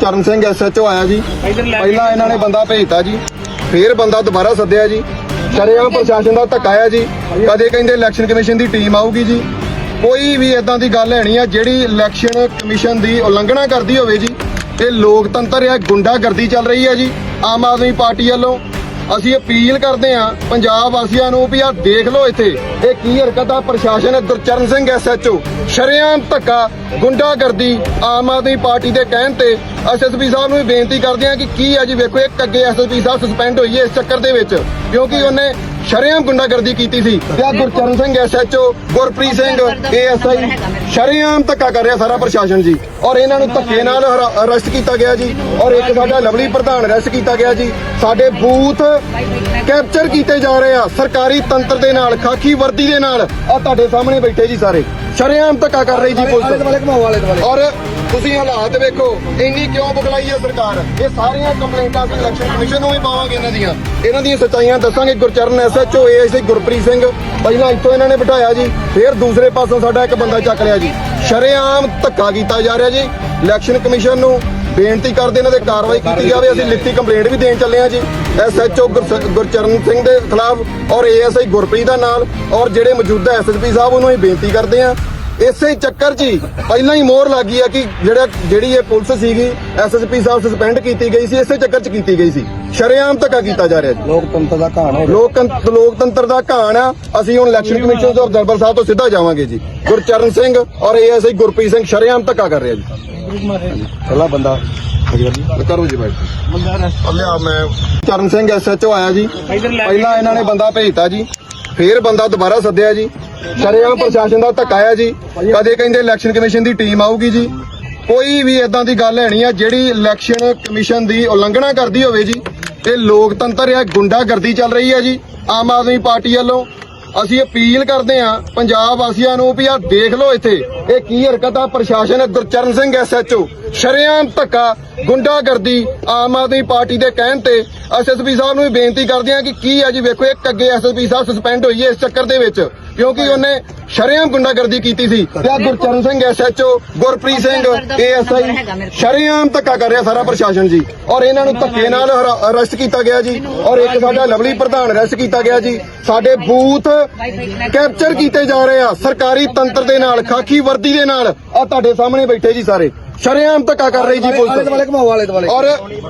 Charan Singh SHO ਆਇਆ ਜੀ। ਪਹਿਲਾਂ ਇਹਨਾਂ ਨੇ ਬੰਦਾ ਭੇਜਤਾ ਜੀ। ਫੇਰ ਬੰਦਾ ਦੁਬਾਰਾ ਸੱਦਿਆ ਜੀ। ਸ਼ਰੇਆਮ ਪ੍ਰਸ਼ਾਸਨ ਦਾ ਧੱਕਾ ਆ ਜੀ। ਕਦੇ ਕਹਿੰਦੇ ਇਲੈਕਸ਼ਨ ਕਮਿਸ਼ਨ ਦੀ ਟੀਮ ਆਊਗੀ ਜੀ। ਕੋਈ ਵੀ ਇਦਾਂ ਦੀ ਗੱਲ ਹੈਣੀ ਆ ਜਿਹੜੀ ਇਲੈਕਸ਼ਨ ਕਮਿਸ਼ਨ ਦੀ ਉਲੰਘਣਾ ਕਰਦੀ ਹੋਵੇ ਜੀ ਇਹ ਲੋਕਤੰਤਰ ਆ ਗੁੰਡਾਗਰਦੀ ਚੱਲ ਰਹੀ ਹੈ ਜੀ। ਆਮ ਆਦਮੀ ਪਾਰਟੀ ਵੱਲੋਂ ਅਸੀਂ ਅਪੀਲ ਕਰਦੇ ਹਾਂ ਪੰਜਾਬ ਵਾਸੀਆਂ ਨੂੰ ਵੀ ਆ ਦੇਖ ਲਓ ਇੱਥੇ। ਇਹ ਕੀ ਹਰਕਤ? ਆ ਪ੍ਰਸ਼ਾਸਨ ਹੈ ਗੁਰਚਰਨ ਸਿੰਘ ਐਸਐਚਓ ਸ਼ਰੇਆਮ ਧੱਕਾ ਗੁੰਡਾਗਰਦੀ ਆਮ ਆਦਮੀ ਪਾਰਟੀ ਦੇ ਕਹਿਣ ਤੇ ਐਸਐਸਪੀ ਸਾਹਿਬ ਨੂੰ ਵੀ ਬੇਨਤੀ ਕਰਦੇ ਹਾਂ ਕਿ ਕੀ ਆ ਜੀ ਵੇਖੋ ਇੱਕ ਅੱਗੇ ਐਸਐਸਪੀ ਸਾਹਿਬ ਸਸਪੈਂਡ ਹੋਈ ਹੈ ਇਸ ਚੱਕਰ ਦੇ ਵਿੱਚ ਕਿਉਂਕਿ ਉਹਨੇ ਸ਼ਰੇਆਮ ਗੁੰਡਾਗਰਦੀ ਕੀਤੀ ਸੀ। ਤੇ ਆ ਗੁਰਚਰਨ ਸਿੰਘ ਐਸਐਚਓ ਗੁਰਪ੍ਰੀਤ ਸਿੰਘ ਏਐਸਆਈ ਸ਼ਰੇਆਮ ਧੱਕਾ ਕਰ ਰਿਹਾ ਸਾਰਾ ਪ੍ਰਸ਼ਾਸਨ ਜੀ। ਔਰ ਇਹਨਾਂ ਨੂੰ ਧੱਕੇ ਨਾਲ ਅਰੈਸਟ ਕੀਤਾ ਗਿਆ ਜੀ। ਔਰ ਇੱਕ ਸਾਡਾ ਲਵਲੀ ਪ੍ਰਧਾਨ ਅਰੈਸਟ ਕੀਤਾ ਗਿਆ ਜੀ। ਸਾਡੇ ਬੂਥ ਕੈਪਚਰ ਕੀਤੇ ਜਾ ਰਹੇ ਆ ਸਰਕਾਰੀ ਤੰਤਰ ਦੇ ਨਾਲ ਖਾਕੀ ਵਰਦੀ ਦੇ ਨਾਲ। ਆ ਤੁਹਾਡੇ ਸਾਹਮਣੇ ਬੈਠੇ ਜੀ ਸਾਰੇ। ਸ਼ਰੇਆਮ ਧੱਕਾ ਕਰ ਰਹੀ ਜੀ ਪੁਲਿਸ ਔਰ ਤੁਸੀਂ ਹਾਲਾਤ ਵੇਖੋ ਇੰਨੀ ਕਿਉਂ ਬੁਖਲਾਈ ਹੈ ਸਰਕਾਰ? ਇਹ ਸਾਰੀਆਂ ਕੰਪਲੇਂਟਾਂ ਅਸੀਂ ਇਲੈਕਸ਼ਨ ਕਮਿਸ਼ਨ ਨੂੰ ਵੀ ਪਾਵਾਂਗੇ ਇਹਨਾਂ ਦੀਆਂ। ਇਹਨਾਂ ਦੀਆਂ ਸੱਚਾਈਆਂ ਦੱਸਾਂਗੇ। Gurcharan SHO ASI Gurpreet Singh. ਪਹਿਲਾਂ ਇੱਥੋਂ ਇਹਨਾਂ ਨੇ ਬਿਠਾਇਆ ਜੀ। ਫਿਰ ਦੂਸਰੇ ਪਾਸੋਂ ਸਾਡਾ ਇੱਕ ਬੰਦਾ ਚੱਕ ਲਿਆ ਜੀ। ਸ਼ਰੇਆਮ ਧੱਕਾ ਕੀਤਾ ਜਾ ਰਿਹਾ ਜੀ। ਇਲੈਕਸ਼ਨ ਕਮਿਸ਼ਨ ਨੂੰ ਬੇਨਤੀ ਕਰਦੇ ਇਹਨਾਂ ਦੇ ਕਾਰਵਾਈ ਕੀਤੀ ਜਾਵੇ। ਅਸੀਂ ਲਿਖਤੀ ਕੰਪਲੇਂਟ ਵੀ ਦੇਣ ਚੱਲੇ ਆ ਜੀ। ਐਸਐਚਓ ਗੁਰਚਰਨ ਸਿੰਘ ਦੇ ਖਿਲਾਫ ਔਰ ਏਐਸਆਈ ਗੁਰਪ੍ਰੀਤ ਦਾ ਨਾਲ ਔਰ ਜਿਹੜੇ ਮੌਜੂਦਾ ਐਸਐਸਪੀ ਸਾਹਿਬ ਉਹਨੂੰ ਅਸੀਂ ਬੇਨਤੀ ਕਰਦੇ ਆ ਇਸੇ ਚੱਕਰ 'ਚ ਹੀ ਪਹਿਲਾਂ ਹੀ ਮੋਹਰ ਲੱਗੀ ਆ ਕਿ ਜਿਹੜਾ ਜਿਹੜੀ ਇਹ ਪੁਲਿਸ ਸੀਗੀ ਐਸਐਸਪੀ ਸਾਹਿਬ ਸਸਪੈਂਡ ਕੀਤੀ ਗਈ ਸੀ ਇਸੇ ਚੱਕਰ 'ਚ ਕੀਤੀ ਗਈ ਸੀ। ਸ਼ਰੇਆਮ ਧੱਕਾ ਕੀਤਾ ਜਾ ਰਿਹਾ ਜੀ। ਲੋਕਤੰਤਰ ਦਾ ਕਹਾਣ ਹੈ ਲੋਕ ਲੋਕਤੰਤਰ ਦਾ ਕਹਾਣ ਆ। ਅਸੀਂ ਹੁਣ ਇਲੈਕਸ਼ਨ ਕਮਿਸ਼ਨ ਤੋਂ ਦਰਬਾਰ ਸਾਹਿਬ ਤੋਂ ਸਿੱਧਾ ਜਾਵਾਂਗੇ ਜੀ। ਗੁਰਚਰਨ ਸਿੰਘ ਔਰ ਏਐਸਆਈ ਗੁਰਪ੍ਰੀਤ ਸਿੰਘ ਸ਼ਰੇਆਮ ਧੱਕਾ ਕਰ ਰਿਹਾ ਜੀ। ਪਹਿਲਾ ਬੰਦਾ। ਕਰੋ ਜੀ ਬਾਈ। ਲਿਆ ਮੈਂ ਚਰਨ ਸਿੰਘ ਐਸਐਚਓ ਆਇਆ ਜੀ। ਪਹਿਲਾਂ ਇਹਨਾਂ ਨੇ ਬੰਦਾ ਭੇਜਤਾ ਜੀ। ਫੇਰ ਬੰਦਾ ਦੁਬਾਰਾ ਸੱਦਿਆ ਜੀ। ਸ਼ਰੇਆਮ ਪ੍ਰਸ਼ਾਸਨ ਦਾ ਧੱਕਾ ਆ ਜੀ। ਕਦੇ ਕਹਿੰਦੇ ਇਲੈਕਸ਼ਨ ਕਮਿਸ਼ਨ ਦੀ ਟੀਮ ਆਊਗੀ ਜੀ। ਕੋਈ ਵੀ ਇਦਾਂ ਦੀ ਗੱਲ ਹੈ ਨਹੀਂ ਆ, ਜਿਹੜੀ ਇਲੈਕਸ਼ਨ ਕਮਿਸ਼ਨ ਦੀ ਉਲੰਘਣਾ ਕਰਦੀ ਹੋਵੇ ਜੀ ਤੇ ਲੋਕਤੰਤਰ ਆ ਗੁੰਡਾਗਰਦੀ ਚੱਲ ਰਹੀ ਹੈ ਜੀ, ਆਮ ਆਦਮੀ ਪਾਰਟੀ ਵੱਲੋਂ। ਅਸੀਂ ਅਪੀਲ ਕਰਦੇ ਹਾਂ, ਪੰਜਾਬ ਵਾਸੀਆਂ ਨੂੰ ਵੀ ਆ ਦੇਖ ਲਓ ਇੱਥੇ। ਇਹ ਕੀ ਹਰਕਤ ਆ? ਪ੍ਰਸ਼ਾਸਨ ਗੁਰਚਰਨ ਸਿੰਘ ਐਸਐਚਓ ਸ਼ਰੇਆਮ ਧੱਕਾ ਗੁੰਡਾਗਰਦੀ ਆਮ ਆਦਮੀ ਪਾਰਟੀ ਦੇ ਕਹਿਣ ਤੇ ਐਸਐਸਪੀ ਸਾਹਿਬ ਨੂੰ ਵੀ ਬੇਨਤੀ ਕਰਦੇ ਹਾਂ ਕਿ ਕੀ ਆ ਜੀ ਵੇਖੋ ਇੱਕ ਅੱਗੇ ਐਸਐਸਪੀ ਸਾਹਿਬ ਸਸਪੈਂਡ ਹੋਈ ਹੈ ਇਸ ਚੱਕਰ ਦੇ ਵਿੱਚ ਕਿਉਂਕਿ ਉਹਨੇ ਸ਼ਰੇਆਮ ਗੁੰਡਾਗਰਦੀ ਕੀਤੀ ਸੀ। ਤੇ ਆ ਗੁਰਚਰਨ ਸਿੰਘ ਐਸਐਚਓ ਗੁਰਪ੍ਰੀਤ ਸਿੰਘ ਏਐਸਆਈ ਸ਼ਰੇਆਮ ਧੱਕਾ ਕਰ ਰਿਹਾ ਸਾਰਾ ਪ੍ਰਸ਼ਾਸਨ ਜੀ। ਔਰ ਇਹਨਾਂ ਨੂੰ ਧੱਕੇ ਨਾਲ ਅਰੈਸਟ ਕੀਤਾ ਗਿਆ ਜੀ। ਔਰ ਇੱਕ ਸਾਡਾ ਲਵਲੀ ਪ੍ਰਧਾਨ ਅਰੈਸਟ ਕੀਤਾ ਗਿਆ ਜੀ। ਸਾਡੇ ਬੂਥ ਕੈਪਚਰ ਕੀਤੇ ਜਾ ਰਹੇ ਆ। ਸਰਕਾਰੀ ਤੰਤਰ ਦੇ ਨਾਲ ਖਾਕੀ ਵਰਦੀ ਦੇ ਨਾਲ ਆ ਤੁਹਾਡੇ ਸਾਹਮਣੇ ਬੈਠੇ ਜੀ ਸਾਰੇ। ਸ਼ਰੇਆਮ ਧੱਕਾ ਕਰ ਰਹੀ ਜੀ ਪੁਲਿਸ ਦੁਆਲੇ ਘਮਾਓ ਵਾਲੇ। ਦੁਆਲੇ ਔਰ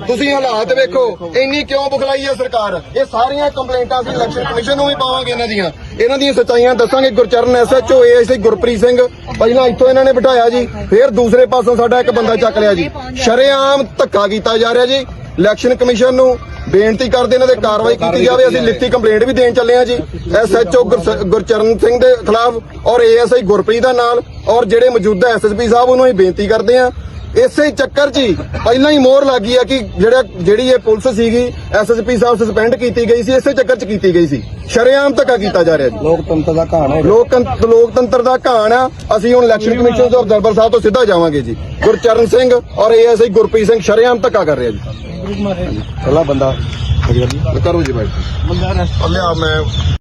ਤੁਸੀਂ ਹਾਲਾਤ ਵੇਖੋ ਇੰਨੀ ਕਿਉਂ ਬੁਖਲਾਈ ਹੈ ਸਰਕਾਰ? ਇਹ ਸਾਰੀਆਂ ਕੰਪਲੇਂਟਾਂ ਅਸੀਂ ਇਲੈਕਸ਼ਨ ਕਮਿਸ਼ਨ ਨੂੰ ਵੀ ਪਾਵਾਂਗੇ ਇਹਨਾਂ ਦੀਆਂ। ਇਹਨਾਂ ਦੀਆਂ ਸੱਚਾਈਆਂ ਦੱਸਾਂਗੇ। ਗੁਰਚਰਨ ਐਸਐਚਓ ਏਐਸਆਈ ਗੁਰਪ੍ਰੀਤ ਸਿੰਘ ਪਹਿਲਾਂ ਇੱਥੋਂ ਇਹਨਾਂ ਨੇ ਬਿਠਾਇਆ ਜੀ ਫਿਰ ਦੂਸਰੇ ਪਾਸੋਂ ਸਾਡਾ ਇੱਕ ਬੰਦਾ ਚੱਕ ਲਿਆ ਜੀ। ਸ਼ਰੇਆਮ ਧੱਕਾ ਕੀਤਾ ਜਾ ਰਿਹਾ ਜੀ। ਇਲੈਕਸ਼ਨ ਕਮਿਸ਼ਨ ਨੂੰ ਬੇਨਤੀ ਕਰਦੇ ਇਹਨਾਂ ਦੇ ਕਾਰਵਾਈ ਕੀਤੀ ਜਾਵੇ ਅਸੀਂ ਲਿਖਤੀ ਕੰਪਲੇਂਟ ਵੀ ਦੇਣ ਚੱਲੇ ਆ ਜੀ। ਐਸਐਚਓ ਗੁਰਚਰਨ ਸਿੰਘ ਦੇ ਖਿਲਾਫ ਔਰ ਏਐਸਆਈ ਗੁਰਪ੍ਰੀਤ ਦਾ ਨਾਲ ਔਰ ਜਿਹੜੇ ਮੌਜੂਦਾ ਐਸਐਸਪੀ ਸਾਹਿਬ ਉਹਨੂੰ ਅਸੀਂ ਬੇਨਤੀ ਕਰਦੇ ਆ ਇਸੇ ਚੱਕਰ 'ਚ ਹੀ ਪਹਿਲਾਂ ਹੀ ਮੋਹਰ ਲੱਗੀ ਆ ਕਿ ਜਿਹੜਾ ਜਿਹੜੀ ਇਹ ਪੁਲਿਸ ਸੀਗੀ ਐਸਐਸਪੀ ਸਾਹਿਬ ਸਸਪੈਂਡ ਕੀਤੀ ਗਈ ਸੀ ਇਸੇ ਚੱਕਰ 'ਚ ਕੀਤੀ ਗਈ ਸੀ। ਸ਼ਰੇਆਮ ਧੱਕਾ ਕੀਤਾ ਜਾ ਰਿਹਾ ਜੀ। ਲੋਕਤੰਤਰ ਦਾ ਕਹਾਣ ਹੈ। ਲੋਕ ਲੋਕਤੰਤਰ ਦਾ ਕਹਾਣ ਆ। ਅਸੀਂ ਹੁਣ ਇਲੈਕਸ਼ਨ ਕਮਿਸ਼ਨ ਤੋਂ ਦਰਬਾਰ ਸਾਹਿਬ ਤੋਂ ਸਿੱਧਾ ਜਾਵਾਂਗੇ ਜੀ। ਗੁਰਚਰਨ ਸਿੰਘ ਔਰ ਏਐਸਆਈ ਗੁਰਪ੍ਰੀਤ ਸਿੰਘ ਸ਼ਰੇਆਮ ਧੱਕਾ ਕਰ ਰਿਹਾ ਜੀ। ਪਹਿਲਾ ਬੰਦਾ ਕਰੋ ਜੀ ਬਾਈ। ਲਿਆ ਮੈਂ